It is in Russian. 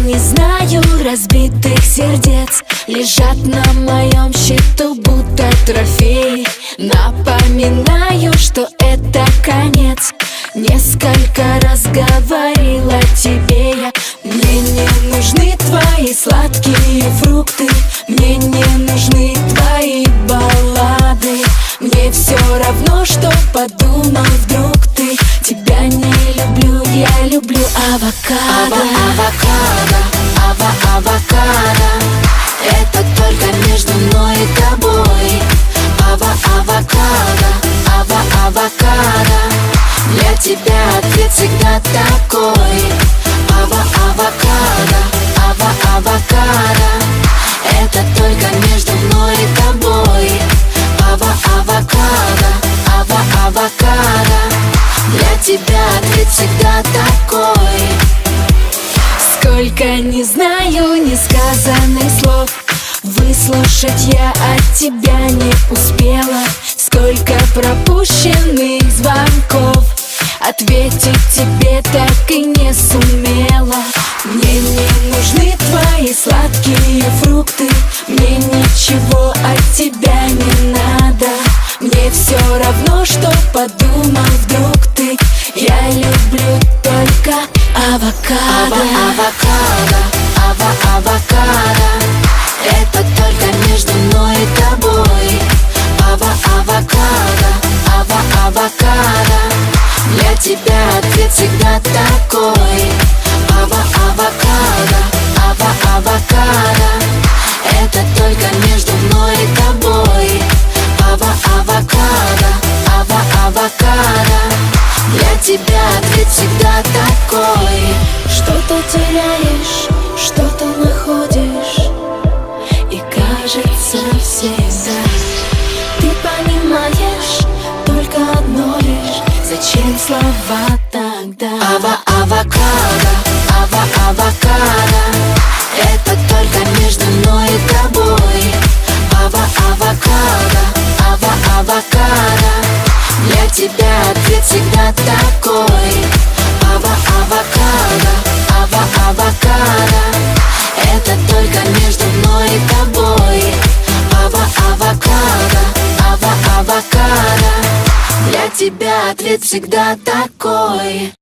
не знаю разбитых сердец Лежат на моем счету, будто трофеи Напоминаю, что это конец. Несколько раз говорила тебе я Мне не нужны твои сладкие фрукты Мне не нужны твои баллады. Мне все равно, что подумал вдруг люблю, авокадо. Авокадо, ава авокадо. Это только между мной и тобой. Ава авокадо, ава авокадо. Для тебя ответ всегда такой. Ава авокадо, Выслушать я от тебя не успела. Сколько пропущенных звонков. Ответить тебе так и не сумела. Мне не нужны твои сладкие фрукты. Мне ничего от всегда такой. Ава авокадо, ава авокадо. Это только между мной и тобой. Ава авокадо, ава авокадо. Для тебя ответ всегда такой. Что-то теряешь, что-то находишь. И кажется всегда. Ты понимаешь только одно лишь. Зачем слова тогда? Ава авокадо, ава авокадо. Это только между мной и тобой. Ава авокадо, ава авокадо. Для тебя ответ всегда такой. Ава авокадо, тебя ответ всегда такой